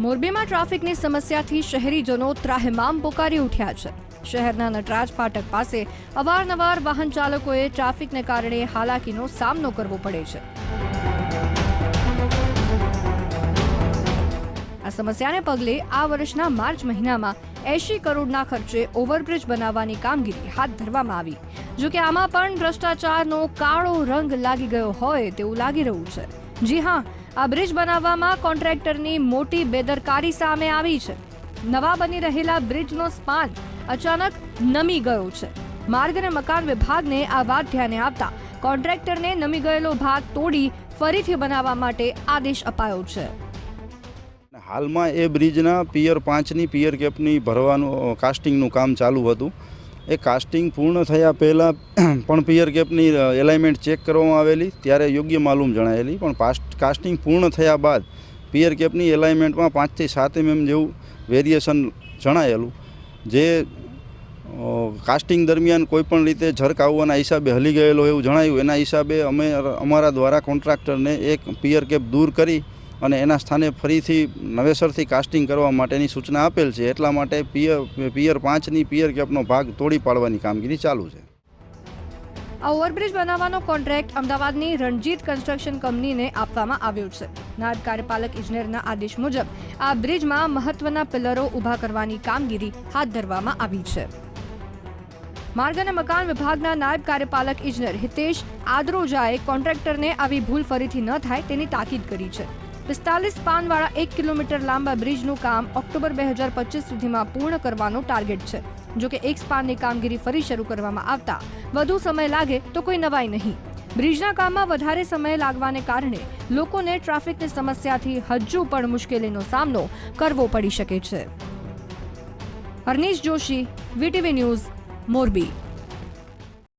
મોરબીમાં ટ્રાફિકની સમસ્યાથી શહેરીજનો ત્રાહિમામ પોકારી ઉઠ્યા છે. શહેરના નટરાજ ફાટક પાસે અવારનવાર વાહન ચાલકોએ ટ્રાફિકને કારણે હાલાકીનો સામનો કરવો પડે છે. આ સમસ્યાને પગલે આ વર્ષના માર્ચ મહિનામાં એંશી કરોડના ખર્ચે ઓવરબ્રિજ બનાવવાની કામગીરી હાથ ધરવામાં આવી. જોકે આમાં પણ ભ્રષ્ટાચારનો કાળો રંગ લાગી ગયો હોય તેવું લાગી રહ્યું છે. જી હા આ બ્રિજ બનાવવામાં કોન્ટ્રાક્ટરની મોટી બેદરકારી સામે આવી છે. નવા બની રહેલા બ્રિજનો સ્પાન અચાનક નમી ગયો છે. માર્ગ અને મકાન વિભાગને આ વાત ધ્યાને આવતા કોન્ટ્રાક્ટરને નમી ગયેલો ભાગ તોડી ફરીથી બનાવવા માટે આદેશ અપાયો છે. હાલમાં એ બ્રિજના પિયર પાંચની પિયર કેપની ભરવાનું કાસ્ટિંગનું કામ ચાલુ હતું. એ કાસ્ટિંગ પૂર્ણ થયા પહેલાં પણ પિયર કેપની એલાઇમેન્ટ ચેક કરવામાં આવેલી. ત્યારે યોગ્ય માલુમ જણાયેલી. પણ પાસ્ટ કાસ્ટિંગ પૂર્ણ થયા બાદ પિયર કેપની એલાઇમેન્ટમાં પાંચથી સાત એમએમ જેવું વેરિએશન જણાયેલું. જે કાસ્ટિંગ દરમિયાન કોઈપણ રીતે ઝરક આવવાના હિસાબે હલી ગયેલો એવું જણાયું. એના હિસાબે અમે, અમારા દ્વારા કોન્ટ્રાક્ટરને એક પિયર કેપ દૂર કરી અને એના સ્થાને ફરીથી નવેસરથી કાસ્ટિંગ કરવા માટેની સૂચના આપેલ છે. એટલા માટે પિયર પિયર પાંચની પિયર કેપનો ભાગ તોડી પાડવાની કામગીરી ચાલુ છે. આ ઓવરબ્રિજ બનાવવાનો કોન્ટ્રાક્ટ અમદાવાદની રણજીત કન્સ્ટ્રક્શન કંપનીને આપવામાં આવ્યો છે. નાયબ કાર્યપાલક ઇજનેરના આદેશ મુજબ, આ બ્રિજમાં મહત્વના પિલરો ઊભા કરવાની કામગીરી હાથ ધરવામાં આવી છે. માર્ગ અને મકાન વિભાગના નાયબ કાર્યપાલક ઇજનેર હિતેશ આદ્રોજાએ કોન્ટ્રાક્ટરને આવી ભૂલ ફરીથી ન થાય તેની તાકીદ કરી છે. પિસ્તાલીસ પાનવાળા એક કિલોમીટર લાંબા બ્રિજનું કામ ઓક્ટોબર બે હજાર પચીસ સુધીમાં પૂર્ણ કરવાનો ટાર્ગેટ છે. જો કે એક સ્પાનની કામગીરી ફરી શરૂ કરવામાં આવતા વધુ સમય લાગે તો કોઈ નવાઈ નહીં. બ્રિજના કામમાં વધારે સમય લાગવાને કારણે લોકોને ટ્રાફિકની સમસ્યાથી હજુ પણ મુશ્કેલીનો સામનો કરવો પડી શકે છે. Harnish Joshi, VTV news, Morbi.